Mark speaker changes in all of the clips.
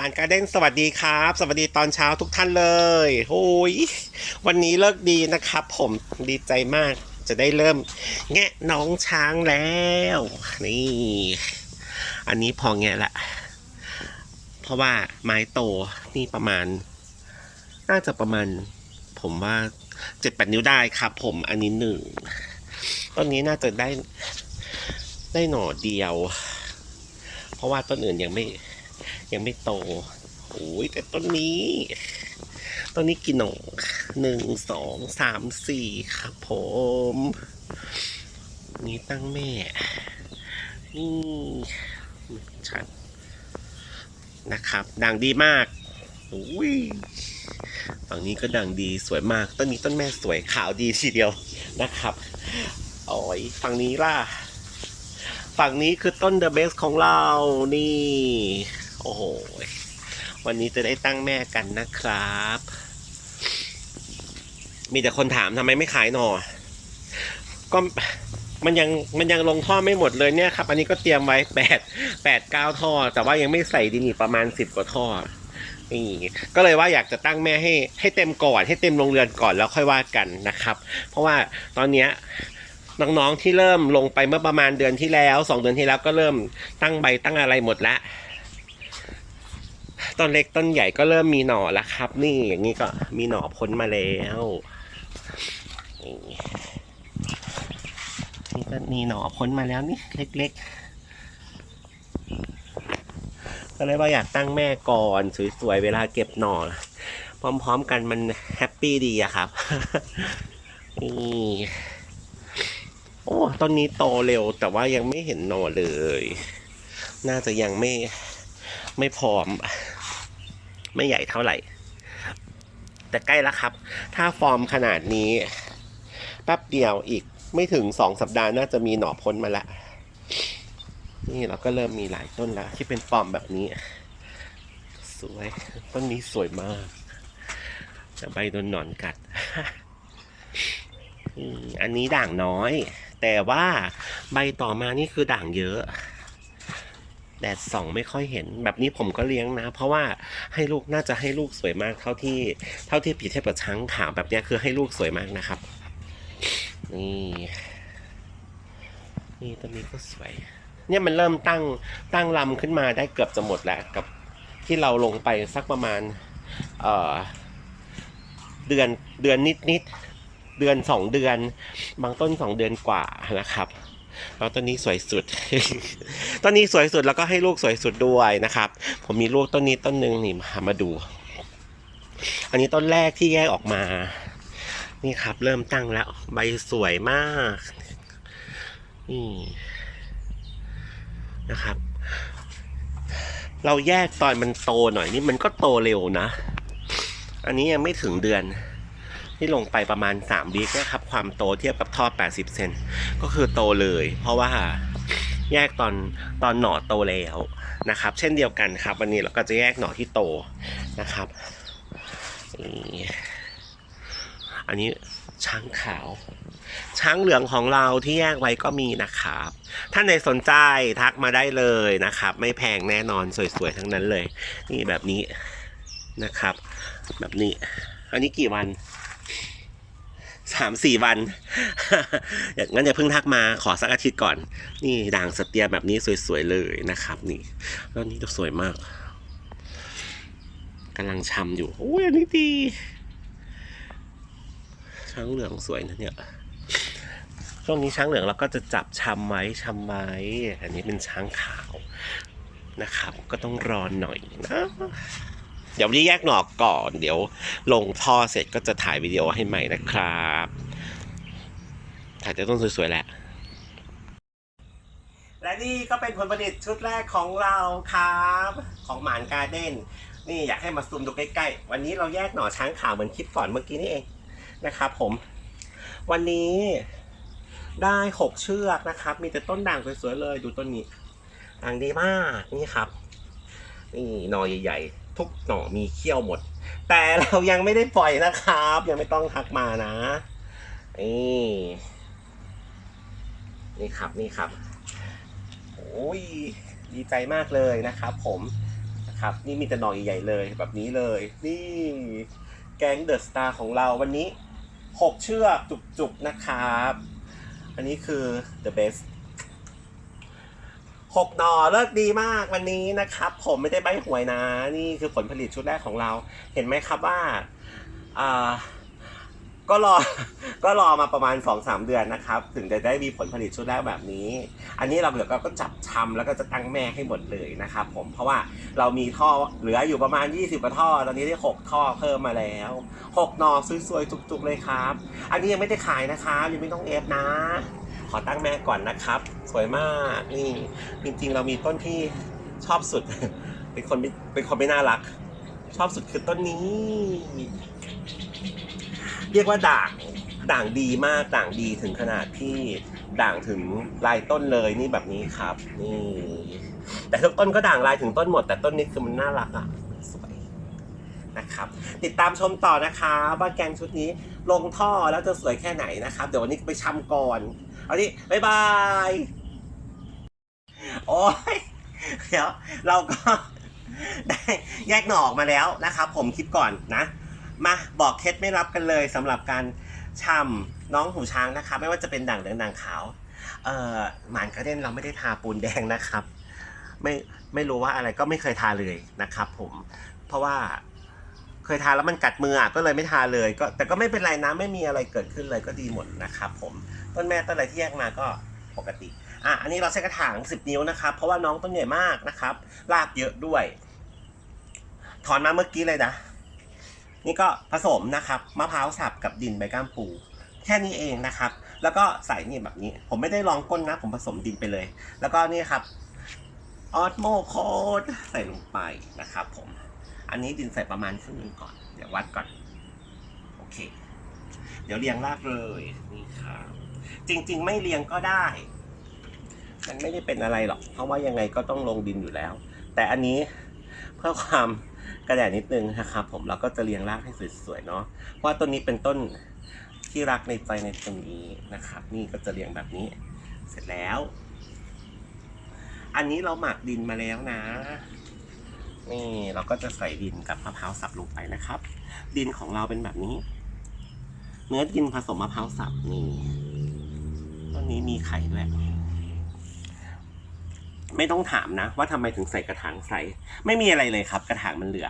Speaker 1: มานการ์เด้นสวัสดีครับ สวัสดีตอนเช้าทุกท่านเลยโอ้ยวันนี้เลิกดีนะครับ ผมดีใจมากจะได้เริ่ม แงะน้องช้างแล้ว นี่ อันนี้พอแงะละ เพราะว่าไม้โตนี่ประมาณ น่าจะประมาณ ผมว่าเจ็ดแปดนิ้วได้ครับ ผมอันนี้หนึ่งต้นนี้น่าจะได้ได้หน่อเดียว เพราะว่าต้นอื่นยังไม่ ยังไม่โตโอ้ยแต่ต้นนี้ต้นนี้กี่หน่อหนึ่งสองสามสี่ครับผม นี่ตั้งแม่ นี่ชัดนะครับ ดังดีมากอุ้ยฝั่งนี้ก็ดังดีสวยมาก ต้นนี้ต้นแม่สวยขาวดีทีเดียวนะครับโอ้ยฝั่งนี้ล่ะ ฝั่งนี้คือต้นเดอะเบสของเรา นี่ โอ้โห วันนี้จะได้ตั้งแม่กันนะครับ มีแต่คนถามทำไมไม่ขายหนอก็มันยังมันยังลงท่อไม่หมดเลยเนี่ยครับ อันนี้ก็เตรียมไว้แปดแปดเก้าท่อ แต่ว่ายังไม่ใส่ดินอีกประมาณสิบกว่าท่อนี่ก็เลยว่าอยากจะตั้งแม่ให้ให้เต็มก่อน ให้เต็มโรงเรือนก่อนแล้วค่อยว่ากันนะครับ เพราะว่าตอนเนี้ยน้องๆที่เริ่มลงไปเมื่อประมาณเดือนที่แล้วสองเดือนที่แล้วก็เริ่มตั้งใบตั้งอะไรหมดละ ต้นเล็กต้นใหญ่ก็เริ่มมีหน่อแล้วครับ นี่อย่างนี้ก็มีหน่อพ้นมาแล้วนี่ก็มีหน่อพ้นมาแล้วนี่เล็ก ๆ ก็เลยว่าอยากตั้งแม่ก่อนสวยๆเวลาเก็บหน่อพร้อมๆกันมันแฮปปี้ดีอะครับนี่โอ้ต้นนี้โตเร็วแต่ว่ายังไม่เห็นหน่อเลย น่าจะยังไม่ไม่พร้อม ไม่ใหญ่เท่าไหร่ แต่ใกล้แล้วครับ ถ้าฟอร์มขนาดนี้แป๊บเดียวอีกไม่ถึงสองสัปดาห์น่าจะมีหน่อพ้นมาละ นี่เราก็เริ่มมีหลายต้นแล้ว ที่เป็นฟอร์มแบบนี้ สวยต้นนี้สวยมากแต่ใบโดนหนอนกัดอันนี้ด่างน้อย แต่ว่าใบต่อมานี่คือด่างเยอะ แดดส่องไม่ค่อยเห็น แบบนี้ผมก็เลี้ยงนะ เพราะว่าให้ลูกน่าจะให้ลูกสวยมากเท่าที่เท่าที่เปรีเทียบกับช้างขาวแบบนี้คือให้ลูกสวยมากนะครับ นี่นี่ต้นนี้ก็สวย เนี่ยมันเริ่มตั้งตั้งลำขึ้นมาได้เกือบจะหมดแล้วกับที่เราลงไปสักประมาณ เอ่อ เดือนเดือนนิดนิดเดือนสองเดือน บางต้นสองเดือนกว่านะครับ แล้วต้นนี้สวยสุด ต้นนี้สวยสุดแล้วก็ให้ลูกสวยสุดด้วยนะครับ ผมมีลูกต้นนี้ต้นหนึ่งนี่มามาดู อันนี้ต้นแรกที่แยกออกมา นี่ครับ เริ่มตั้งแล้ว ใบสวยมาก นี่นะครับ เราแยกตอนมันโตหน่อยนี่มันก็โตเร็วนะ อันนี้ยังไม่ถึงเดือน ที่ลงไปประมาณ3วิคนะครับ ความโตเทียบกับท่อ 80 เซนก็คือโตเลย เพราะว่าแยกตอนตอนหน่อโตแล้วนะครับ เช่นเดียวกันครับ วันนี้เราก็จะแยกหน่อที่โตนะครับอันนี้ช้างขาว ช้างเหลืองของเราที่แยกไว้ก็มีนะครับ ท่านใดสนใจทักมาได้เลยนะครับ ไม่แพงแน่นอนสวยๆทั้งนั้นเลย นี่แบบนี้นะครับ แบบนี้ อันนี้กี่วัน สามสี่วัน อย่างนั้นอย่าเพิ่งทักมาขอสักอาทิตย์ก่อน นี่ด่างสเตียร์แบบนี้สวยๆเลยนะครับ นี่แล้วนี่ก็สวยมากกำลังชำอยู่โอ้ยอันนี้ดีช้างเหลืองสวยนะเนี่ยช่วงนี้ช้างเหลืองเราก็จะจับชำไว้ชำไว้อันนี้เป็นช้างขาวนะครับ ก็ต้องรอนหน่อยนะ เดี๋ยววันนี้แยกหนอกก่อน เดี๋ยวลงท่อเสร็จก็จะถ่ายวิดีโอให้ใหม่นะครับ ถ่ายแต่ต้นสวยๆแหละ และนี่ก็เป็นผลผลิตชุดแรกของเราครับ ของหมานการ์เด้น นี่อยากให้มาซูมดูใกล้ๆ วันนี้เราแยกหน่อช้างขาวเหมือนคลิปก่อนเมื่อกี้นี่เองนะครับผม วันนี้ได้หกเชือกนะครับ มีแต่ต้นด่างสวยๆเลย ดูต้นนี้ด่างดีมาก นี่ครับ นี่หน่อใหญ่ๆ ทุกหน่อมีเขี้ยวหมด แต่เรายังไม่ได้ปล่อยนะครับ ยังไม่ต้องทักมานะนี่นี่ครับนี่ครับโอ้ยดีใจมากเลยนะครับ ผมนะครับ นี่มีแต่หน่อใหญ่ๆเลยแบบนี้เลย นี่ แก๊งเดอะสตาร์ของเราวันนี้หกเชือกจุกๆนะครับ อันนี้คือ the best หกหน่อเลิกดีมากวันนี้นะครับ ผมไม่ได้ใบหวยนะ นี่คือผลผลิตชุดแรกของเรา เห็นไหมครับว่าอ่าก็รอ ก็รอมาประมาณ2อสเดือนนะครับ ถึงจะได้มีผลผลิตชุดแรกแบบนี้ อันนี้เราเดี๋ยวก็จับชำแล้วก็จะตั้งแม่ให้หมดเลยนะครับผม เพราะว่าเรามีท่อเหลืออยู่ประมาณ 20กว่าท่อ ตอนนี้ได้ 6 ท่อเพิ่มมาแล้ว 6นอสวยๆจุกๆเลยครับ อันนี้ยังไม่ได้ขายนะครับยังไม่ต้องเอฟนะ ขอตั้งแม่ก่อนนะครับ สวยมากนี่จริงๆ เรามีต้นที่ชอบสุด เป็นคนเป็นคนไม่น่ารัก ชอบสุดคือต้นนี้ เรียกว่าด่างด่างดีมากด่างดีถึงขนาดที่ด่างถึงลายต้นเลยนี่แบบนี้ครับ นี่ แต่ทุกต้นก็ด่างลายถึงต้นหมด แต่ต้นนี้คือมันน่ารักอะสวยนะครับ ติดตามชมต่อนะคะ ว่าแกงชุดนี้ลงท่อแล้วจะสวยแค่ไหนนะครับ เดี๋ยววันนี้ไปชำก่อน เอาดิบ๊ายบาย โอ้ยเดี๋ยวเราก็ได้แยกหน่อออกมาแล้วนะครับ ผมคิดก่อนนะ มาบอกเคล็ดไม่รับกันเลยสำหรับการช่ำน้องหูช้างนะครับ ไม่ว่าจะเป็นด่างเหลืองด่างขาวเอ่อหมานกระเด็นเราไม่ได้ทาปูนแดงนะครับ ไม่ไม่รู้ว่าอะไรก็ไม่เคยทาเลยนะครับ ผมเพราะว่า เคยทาแล้วมันกัดมืออะก็เลยไม่ทาเลย ก็แต่ก็ไม่เป็นไรนะไม่มีอะไรเกิดขึ้นเลยก็ดีหมดนะครับผมต้นแม่ต้นอะไรที่แยกมาก็ปกติอะอันนี้เราใช้กระถาง 10 นิ้วนะครับ เพราะว่าน้องต้นใหญ่มากนะครับรากเยอะด้วย ถอนมาเมื่อกี้เลยนะ นี่ก็ผสมนะครับมะพร้าวสับกับดินใบก้ามปู แค่นี้เองนะครับ แล้วก็ใส่นี่แบบนี้ ผมไม่ได้ลองก้นนะ ผมผสมดินไปเลย แล้วก็นี่ครับออสโมโคดใส่ลงไปนะครับผม อันนี้ดินใส่ประมาณครึ่งหนึงก่อน เดี๋ยววัดก่อน โอเค เดี๋ยวเรียงรากเลยนี่ครับจริง ๆ ไม่เรียงก็ได้ มันไม่ได้เป็นอะไรหรอก เพราะว่ายังไงก็ต้องลงดินอยู่แล้ว แต่อันนี้เพื่อความกระแดดนิดนึงนะครับผมเราก็จะเรียงรากให้สวยๆเนาะเพราะต้นนี้เป็นต้นที่รักในใจในตรงนี้นะครับ นี่ก็จะเรียงแบบนี้ เสร็จแล้ว อันนี้เราหมักดินมาแล้วนะ นี่เราก็จะใส่ดินกับมะพร้าวสับลงไปนะครับ ดินของเราเป็นแบบนี้ เนื้อดินผสมมะพร้าวสับนี่ต้นนี้มีไข่ด้วยไม่ต้องถามนะ ว่าทำไมถึงใส่กระถางใสไม่มีอะไรเลยครับ กระถางมันเหลือ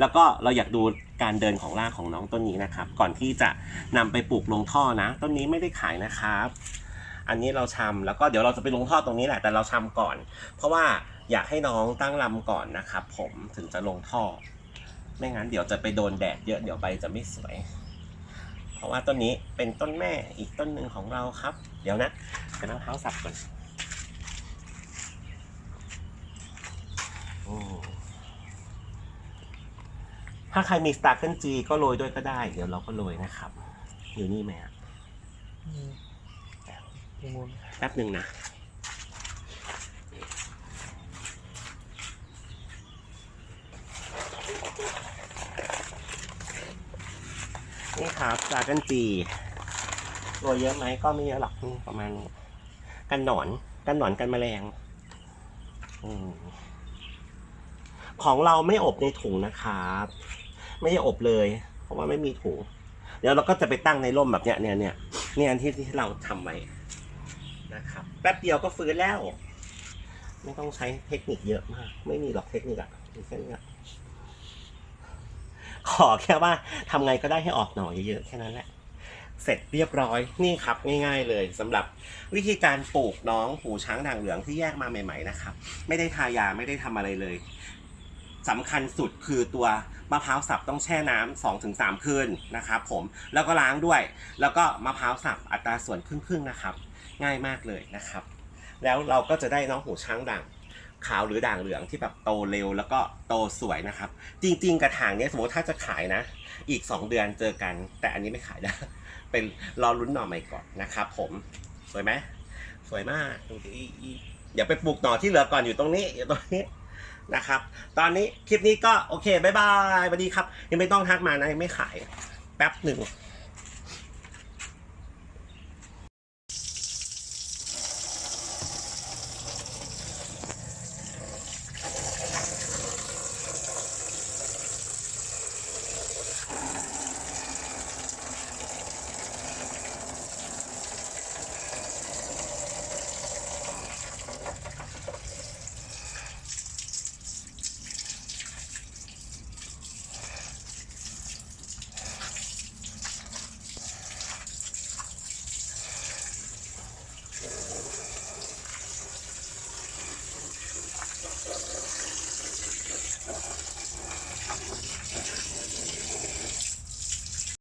Speaker 1: แล้วก็เราอยากดูการเดินของรากของน้องต้นนี้นะครับ ก่อนที่จะนำไปปลูกลงท่อนะ ต้นนี้ไม่ได้ขายนะครับ อันนี้เราชำแล้วก็เดี๋ยวเราจะไปลงท่อตรงนี้แหละแต่เราชำก่อน เพราะว่าอยากให้น้องตั้งลำก่อนนะครับผมถึงจะลงท่อไม่งั้นเดี๋ยวจะไปโดนแดดเยอะเดี๋ยวใบจะไม่สวย เพราะว่าต้นนี้เป็นต้นแม่อีกต้นหนึ่งของเราครับ เดี๋ยวนะเป็นมะพร้าสับก่อนถ้าใครมีสตาร์เกิลจีก็โรยด้วยก็ได้ เดี๋ยวเราก็โรยนะครับ อยู่นี่ไหมอะ
Speaker 2: อืมพี่มูล
Speaker 1: แป๊บหนึ่งนะนี่ครับสตาร์เกิลจีโรยเยอะไหมก็ไม่เยอะหรอกประมาณนี้กันหนอนกันหนอนกันแมลงอของเราไม่อบในถุงนะครับ ไม่ได้อบเลย เพราะว่าไม่มีถุง เดี๋ยวเราก็จะไปตั้งในร่มแบบเนี้ยเนี่ยเนี่ยเนี่ยที่ที่เราทำไว้ แป๊บเดียวก็ฟื้นแล้ว ไม่ต้องใช้เทคนิคเยอะมาก ไม่มีหรอกเทคนิคอะแค่นี้อะขอแค่ว่าทำไงก็ได้ให้ออกหน่อเยอะๆแค่นั้นแหละ เสร็จเรียบร้อยนี่ครับง่าย ๆ เลยสำหรับวิธีการปลูกน้องหูช้างด่างเหลืองที่แยกมาใหม่ ๆ นะครับ ไม่ได้ทายาไม่ได้ทำอะไรเลยสำคัญสุดคือตัวมะพร้าวสับต้องแช่น้ำสองถึงสามคืนนะครับผมแล้วก็ล้างด้วย แล้วก็มะพร้าวสับอัตราส่วนครึ่งๆนะครับ ง่ายมากเลยนะครับ แล้วเราก็จะได้น้องหูช้างด่างขาวหรือด่างเหลืองที่แบบโตเร็วแล้วก็โตสวยนะครับ จริง ๆ กระถางเนี้ยสมมติถ้าจะขายนะ อีก 2 เดือนเจอกัน แต่อันนี้ไม่ขายนะเป็นรอลุ้นหน่อใหม่ก่อนนะครับ ผมสวยไหมสวยมากดูดิเดี๋ยวไปปลูกหน่อที่เหลือก่อนอยู่ตรงนี้อยู่ตรงนี้นะครับ ตอนนี้คลิปนี้ก็โอเคบายบายสวัสดีครับ ยังไม่ต้องทักมานะยังไม่ขายแป๊บหนึ่ง